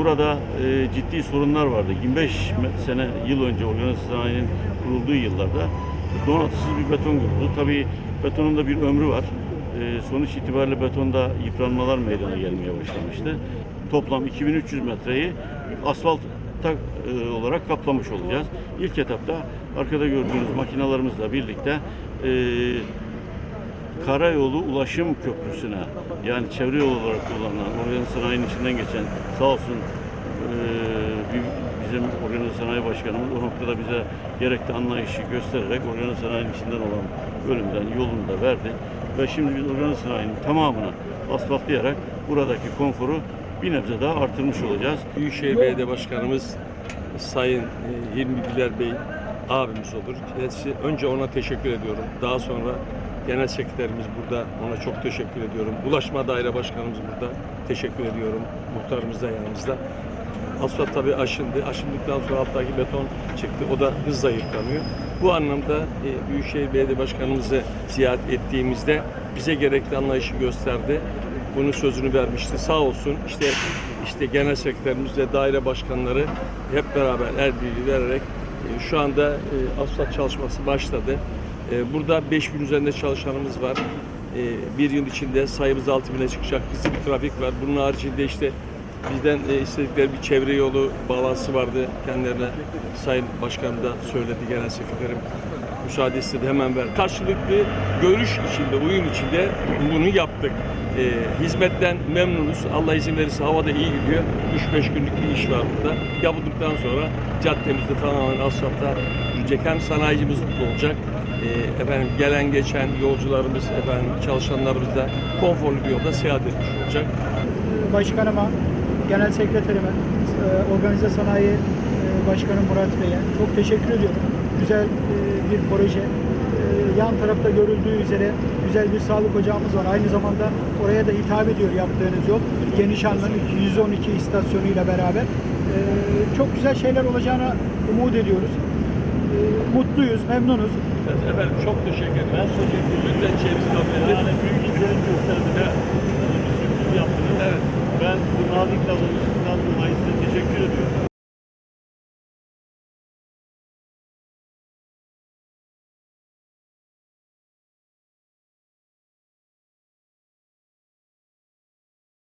burada e, ciddi sorunlar vardı. 25 me- sene yıl önce organize sanayinin kurulduğu yıllarda donatısız bir beton kuruldu. Tabii betonun da bir ömrü var. Ee, sonuç itibariyle betonda yıpranmalar meydana gelmeye başlamıştı. Toplam 2300 metreyi asfalt tak, e, olarak kaplamış olacağız. İlk etapta arkada gördüğünüz makinalarımızla birlikte e, karayolu ulaşım köprüsüne yani çevre yolu olarak kullanılan organize sanayinin içinden geçen sağ olsun bizim organize sanayi başkanımız o noktada bize gerekli anlayışı göstererek organize sanayinin içinden olan bölümden yolunu da verdi. Ve şimdi biz organize sanayinin tamamını asfaltlayarak buradaki konforu bir nebze daha artırmış olacağız. Büyükşehir Belediye Başkanımız Sayın Hilmi Güler Bey abimiz olur. Kendisi, önce ona teşekkür ediyorum. Daha sonra Genel Sekreterimiz burada. Ona çok teşekkür ediyorum. Ulaşma Daire Başkanımız burada. Teşekkür ediyorum. Muhtarımız da yanımızda. Asfalt tabii aşındı. Aşındıktan sonra alttaki beton çıktı. O da hızla yıpranıyor. Bu anlamda e, Büyükşehir Belediye Başkanımızı ziyaret ettiğimizde bize gerekli anlayışı gösterdi. Bunun sözünü vermişti. Sağ olsun işte işte genel sekreterimiz ve daire başkanları hep beraber el birliği vererek şu anda e, asfalt çalışması başladı. E, burada 5000 üzerinde çalışanımız var. E, bir yıl içinde sayımız 6000'e çıkacak. Hızlı bir trafik var. Bunun haricinde işte bizden e, istedikleri bir çevre yolu bağlantısı vardı. Kendilerine Sayın Başkan da söyledi genel sekreterim. Müsaade istedi hemen ver. Karşılıklı görüş içinde, uyum içinde bunu yaptık. E, hizmetten memnunuz. Allah izin verirse havada iyi gidiyor. 3-5 günlük bir iş var burada. Yapıldıktan sonra caddemizde tamamen asfalta girecek. Hem sanayicimiz mutlu olacak. E, efendim gelen geçen yolcularımız, efendim çalışanlarımız da konforlu bir yolda seyahat etmiş olacak. başkanıma, genel sekreterime, e, organize sanayi e, başkanı Murat Bey'e çok teşekkür ediyorum. Güzel e, bir proje. E, Yan tarafta görüldüğü üzere güzel bir sağlık ocağımız var. Aynı zamanda oraya da hitap ediyor yaptığınız yol. Genişan'ın 112 istasyonuyla beraber. E, Çok güzel şeyler olacağına umut ediyoruz. Mutluyuz, memnunuz. Efendim çok teşekkür ederim. Ben ederim. Lütfen çevresi kabul edin. Yani büyük izlenim gösterdiniz. Evet. Bir sürpriz yaptınız. Evet. Ben bu nazik davranışından dolayı